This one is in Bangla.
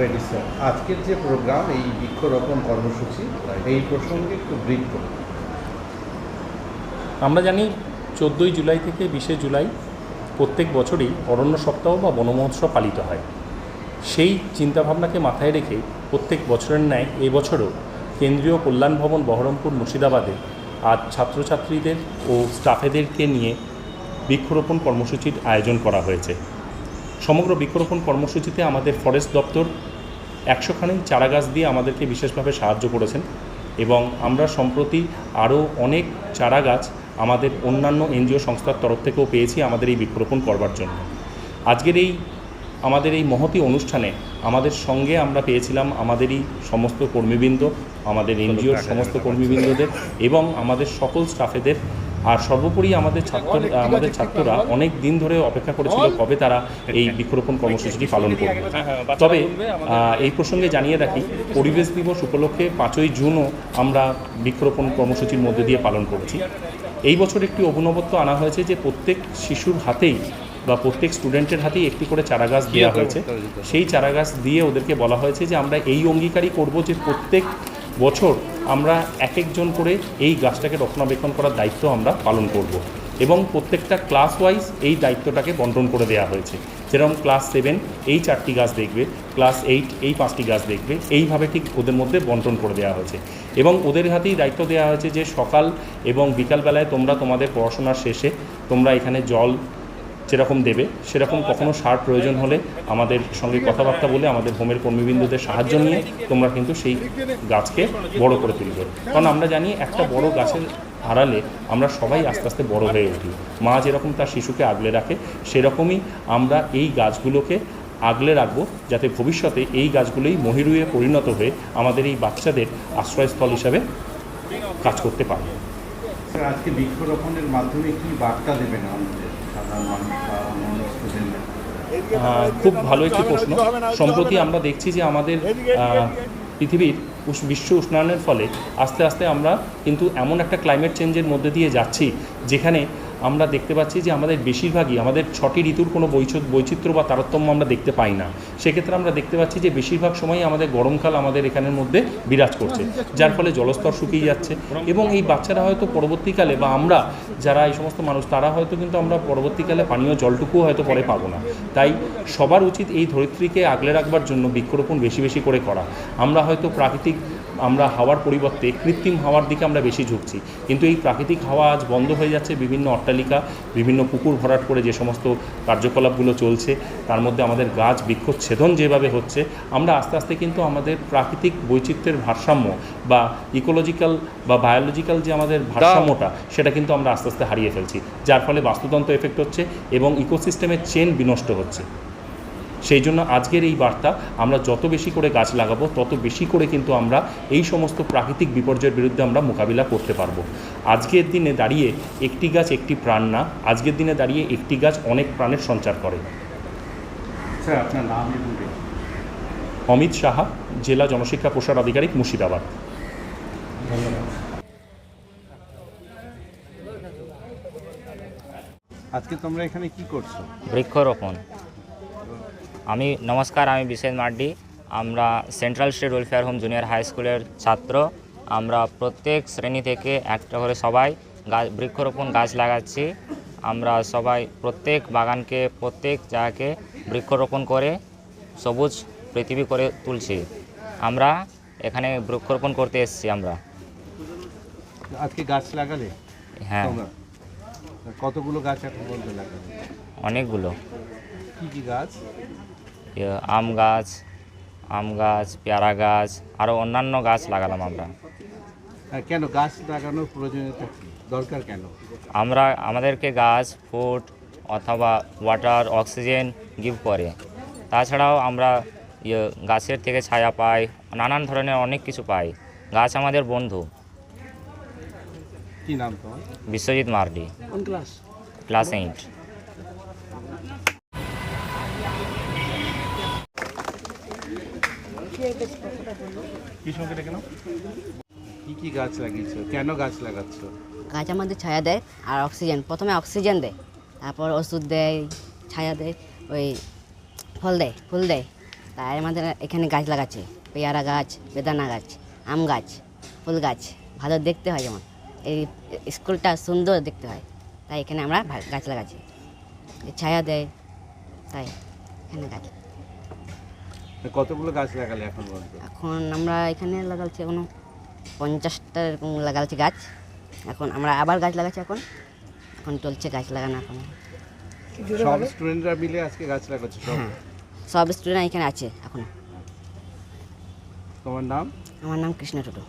রেডি স্যার আজকের যে প্রোগ্রাম এই বৃক্ষরোপণ কর্মসূচি, এই প্রসঙ্গে একটু ব্রিফ করুন আমরা জানি চোদ্দোই জুলাই থেকে বিশে জুলাই প্রত্যেক বছরই অরণ্য সপ্তাহ বা বন মহোৎসব পালিত হয়। সেই চিন্তাভাবনাকে মাথায় রেখে প্রত্যেক বছরের ন্যায় এবছরও কেন্দ্রীয় কল্যাণ ভবন বহরমপুর মুর্শিদাবাদে আজ ছাত্রছাত্রীদের ও স্টাফেদেরকে নিয়ে বৃক্ষরোপণ কর্মসূচির আয়োজন করা হয়েছে। সমগ্র বৃক্ষরোপণ কর্মসূচিতে আমাদের ফরেস্ট দপ্তর একশোখানি চারা গাছ দিয়ে আমাদেরকে বিশেষভাবে সাহায্য করেছেন এবং আমরা সম্প্রতি আরও অনেক চারা গাছ আমাদের অন্যান্য এনজিও সংস্থার তরফ থেকেও পেয়েছি আমাদের এই বৃক্ষরোপণ করবার জন্য। আজকের এই আমাদের এই মহতি অনুষ্ঠানে আমাদের সঙ্গে আমরা পেয়েছিলাম আমাদেরই সমস্ত কর্মীবৃন্দ আমাদের এনজিওর সমস্ত কর্মীবৃন্দদের এবং আমাদের সকল স্টাফেদের আর সর্বোপরি আমাদের ছাত্র আমাদের ছাত্ররা অনেক দিন ধরে অপেক্ষা করেছিল কবে তারা এই বৃক্ষরোপণ কর্মসূচিটি পালন করবে। তবে এই প্রসঙ্গে জানিয়ে রাখি পরিবেশ দিবস উপলক্ষে পাঁচই জুনও আমরা বৃক্ষরোপণ কর্মসূচির মধ্যে দিয়ে পালন করেছি। এই বছর একটি অভিনবত্ব আনা হয়েছে যে প্রত্যেক শিশুর হাতেই বা প্রত্যেক স্টুডেন্টের হাতেই একটি করে চারা গাছ দেওয়া হয়েছে। সেই চারা গাছ দিয়ে ওদেরকে বলা হয়েছে যে আমরা এই অঙ্গীকারই করব যে প্রত্যেক বছর আমরা এক একজন করে এই গাছটাকে রক্ষণাবেক্ষণ করার দায়িত্ব আমরা পালন করব এবং প্রত্যেকটা ক্লাস ওয়াইজ এই দায়িত্বটাকে বন্টন করে দেওয়া হয়েছে। যেরকম ক্লাস সেভেন এই চারটি গাছ দেখবে ক্লাস এইট এই পাঁচটি গাছ দেখবে, এইভাবে ঠিক ওদের মধ্যে বন্টন করে দেওয়া হয়েছে। এবং ওদের হাতেই দায়িত্ব দেওয়া হয়েছে যে সকাল এবং বিকালবেলায় তোমরা তোমাদের পড়াশোনার শেষে তোমরা এখানে জল যেরকম দেবে, সেরকম কখনো সার প্রয়োজন হলে আমাদের সঙ্গে কথাবার্তা বলে আমাদের হোমের কর্মীবৃন্দদের সাহায্য নিয়ে তোমরা কিন্তু সেই গাছকে বড় করে তুলবে। কারণ আমরা জানি একটা বড় গাছের আড়ালে আমরা সবাই আস্তে আস্তে বড় হয়ে উঠি। মা যেরকম তার শিশুকে আগলে রাখে, সেরকমই আমরা এই গাছগুলোকে আগলে রাখব যাতে ভবিষ্যতে এই গাছগুলোই মহিরুয়ে পরিণত হয়ে আমাদের এই বাচ্চাদের আশ্রয়স্থল হিসাবে কাজ করতে পারে। আজকে বৃক্ষরোপণের মাধ্যমে কি বার্তা দেবেন আমাদের? খুব ভালো একটি প্রশ্ন। সম্প্রতি আমরা দেখছি যে আমাদের পৃথিবীর বিশ্ব উষ্ণায়নের ফলে আস্তে আস্তে আমরা কিন্তু এমন একটা ক্লাইমেট চেঞ্জের মধ্যে দিয়ে যাচ্ছি, যেখানে আমরা দেখতে পাচ্ছি যে আমাদের বেশিরভাগই, আমাদের ছটি ঋতুর কোনো বৈচ- বৈচিত্র্য বা তারতম্য আমরা দেখতে পাই না। সেক্ষেত্রে আমরা দেখতে পাচ্ছি যে বেশিরভাগ সময়ই আমাদের গরমকাল আমাদের এখানের মধ্যে বিরাজ করছে, যার ফলে জলস্তর শুকিয়ে যাচ্ছে। এবং এই বাচ্চারা হয়তো পরবর্তীকালে বা আমরা যারা এই সমস্ত মানুষ, তারা হয়তো কিন্তু আমরা পরবর্তীকালে পানীয় জলটুকুও হয়তো পরে পাবো না। তাই সবার উচিত এই ধরিত্রীকে আগলে রাখবার জন্য বৃক্ষরোপণ বেশি বেশি করে করা। আমরা হয়তো প্রাকৃতিক আমরা হাওয়ার পরিবর্তে কৃত্রিম হাওয়ার দিকে আমরা বেশি ঝুঁকছি। কিন্তু এই প্রাকৃতিক হাওয়া আজ বন্ধ হয়ে যাচ্ছে বিভিন্ন অট্টালিকা বিভিন্ন পুকুর ভরাট করে যে সমস্ত কার্যকলাপগুলো চলছে তার মধ্যে আমাদের গাছ বৃক্ষচ্ছেদন যেভাবে হচ্ছে আমরা আস্তে আস্তে কিন্তু আমাদের প্রাকৃতিক বৈচিত্র্যের ভারসাম্য বা ইকোলজিক্যাল বা বায়োলজিক্যাল যে আমাদের ভারসাম্যটা সেটা কিন্তু আমরা আস্তে আস্তে হারিয়ে ফেলছি। যার ফলে বাস্তুতন্ত্র এফেক্ট হচ্ছে এবং ইকোসিস্টেমের চেন বিনষ্ট হচ্ছে। সেই জন্য আজকের এই বার্তা আমরা যত বেশি করে গাছ লাগাবো তত বেশি করে কিন্তু আমরা এই সমস্ত প্রাকৃতিক বিপর্যয়ের বিরুদ্ধে আমরা মোকাবিলা করতে পারব। আজকের দিনে দাঁড়িয়ে একটি গাছ একটি প্রাণ না আজকের দিনে দাঁড়িয়ে একটি গাছ অনেক প্রাণের সঞ্চার করে। স্যার আপনার নাম অমিত সাহা জেলা জনশিক্ষা প্রসার আধিকারিক মুর্শিদাবাদ। আজকে তোমরা এখানে কি করছ? বৃক্ষরোপণ। আমি নমস্কার আমি বিশেষ মার্ডি আমরা central state welfare home junior high স্কুলের ছাত্র। আমরা প্রত্যেক শ্রেণি থেকে একটা করে সবাই গাছ বৃক্ষরোপণ গাছ লাগাচ্ছি। আমরা সবাই প্রত্যেক বাগানকে প্রত্যেক জায়গাকে বৃক্ষরোপণ করে সবুজ পৃথিবী করে তুলছি। আমরা এখানে বৃক্ষরোপণ করতে এসেছি আমরা। আজকে গাছ লাগালে? হ্যাঁ। কতগুলো গাছ এখন বলতে লাগালে? অনেকগুলো। কি কি গাছ? আম গাছ আম গাছ পেয়ারা গাছ আরও অন্যান্য গাছ লাগালাম আমরা। কেন গাছ লাগানোর প্রয়োজনীয়তা দরকার কেন? আমরা আমাদেরকে গাছ ফুড অথবা ওয়াটার অক্সিজেন গিভ করে। তাছাড়াও আমরা ইয়ে গাছের থেকে ছায়া পাই নানান ধরনের অনেক কিছু পাই। গাছ আমাদের বন্ধু। কি নাম তোমার? Biswajit Mardi. Class class eight. গাছ আমাদের ছায়া দেয় আর অক্সিজেন। প্রথমে অক্সিজেন দেয়, তারপর ওষুধ দেয়, ছায়া দেয়, ওই ফল দেয়, ফুল দেয়। তাই আমাদের এখানে গাছ লাগাচ্ছে, পেয়ারা গাছ, বেদানা গাছ, আম গাছ, ফুল গাছ। ভালো দেখতে হয় যেমন। এই স্কুলটা সুন্দর দেখতে হয়। তাই এখানে আমরা গাছ লাগাচ্ছি। ছায়া দেয়, তাই এখানে গাছ। কতগুলো গাছ লাগালে এখন পর্যন্ত এখন আমরা এখানে লাগাচ্ছি এখনও পঞ্চাশটা এরকম লাগাচ্ছি গাছ। এখন আমরা আবার গাছ লাগাচ্ছি এখন। এখন চলছে গাছ লাগানো এখন। সব স্টুডেন্টরা মিলে আজকে গাছ লাগাচ্ছে সব? সব স্টুডেন্ট এখানে আছে এখন। তোমার নাম? আমার নাম কৃষ্ণ টুটু।